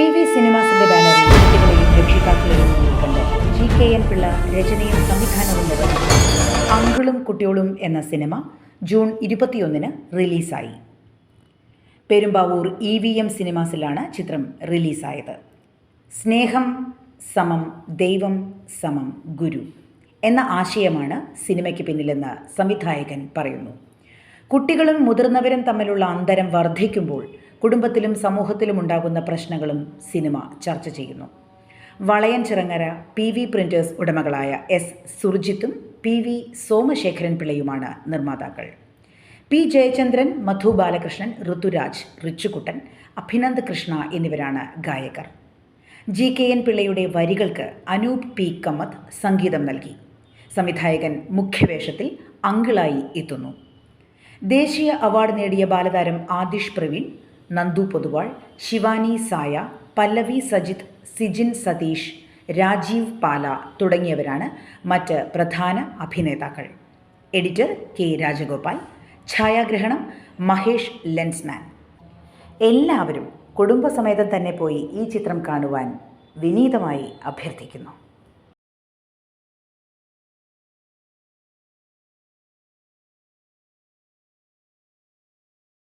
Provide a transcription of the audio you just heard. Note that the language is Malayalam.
പി വി സിനിമാസിന്റെ ബാനറിൽ കുട്ടികളെയും രക്ഷിതാക്കളെയും മുന്നിൽക്കണ്ട് ജി കെ എൻ പിള്ള രചനയും സംവിധാനവും നിർവഹിച്ചു. അങ്കിളും കുട്ടികളും എന്ന സിനിമ ജൂൺ ഇരുപത്തിയൊന്നിന് റിലീസായി. പെരുമ്പാവൂർ ഇ വി എം സിനിമാസിലാണ് ചിത്രം റിലീസായത്. സ്നേഹം സമം ദൈവം സമം ഗുരു എന്ന ആശയമാണ് സിനിമയ്ക്ക് പിന്നിലെന്ന് സംവിധായകൻ പറയുന്നു. കുട്ടികളും മുതിർന്നവരും തമ്മിലുള്ള അന്തരം വർദ്ധിക്കുമ്പോൾ കുടുംബത്തിലും സമൂഹത്തിലും ഉണ്ടാകുന്ന പ്രശ്നങ്ങളും സിനിമ ചർച്ച ചെയ്യുന്നു. Valayanchirangara P V printers ഉടമകളായ എസ് സുർജിത്തും പി വി സോമശേഖരൻ പിള്ളയുമാണ് നിർമ്മാതാക്കൾ. പി ജയചന്ദ്രൻ മധു ബാലകൃഷ്ണൻ ഋതുരാജ് റിച്ചുകുട്ടൻ അഭിനന്ദ് കൃഷ്ണ എന്നിവരാണ് ഗായകർ. ജി കെ എൻ പിള്ളയുടെ വരികൾക്ക് അനൂപ് പി കമ്മത്ത് സംഗീതം നൽകി. സംവിധായകൻ മുഖ്യവേഷത്തിൽ അങ്കിളായി എത്തുന്നു. ദേശീയ അവാർഡ് നേടിയ ബാലതാരം ആദിഷ് പ്രവീൺ നന്ദു പൊതുവാൾ ശിവാനി സായ പല്ലവി സജിത് സിജിൻ സതീഷ് രാജീവ് പാല തുടങ്ങിയവരാണ് മറ്റ് പ്രധാന അഭിനേതാക്കൾ. എഡിറ്റർ കെ രാജഗോപാൽ ഛായാഗ്രഹണം മഹേഷ് ലെൻസ്മാൻ. എല്ലാവരും കുടുംബസമേതം തന്നെ പോയി ഈ ചിത്രം കാണുവാൻ വിനീതമായി അഭ്യർത്ഥിക്കുന്നു.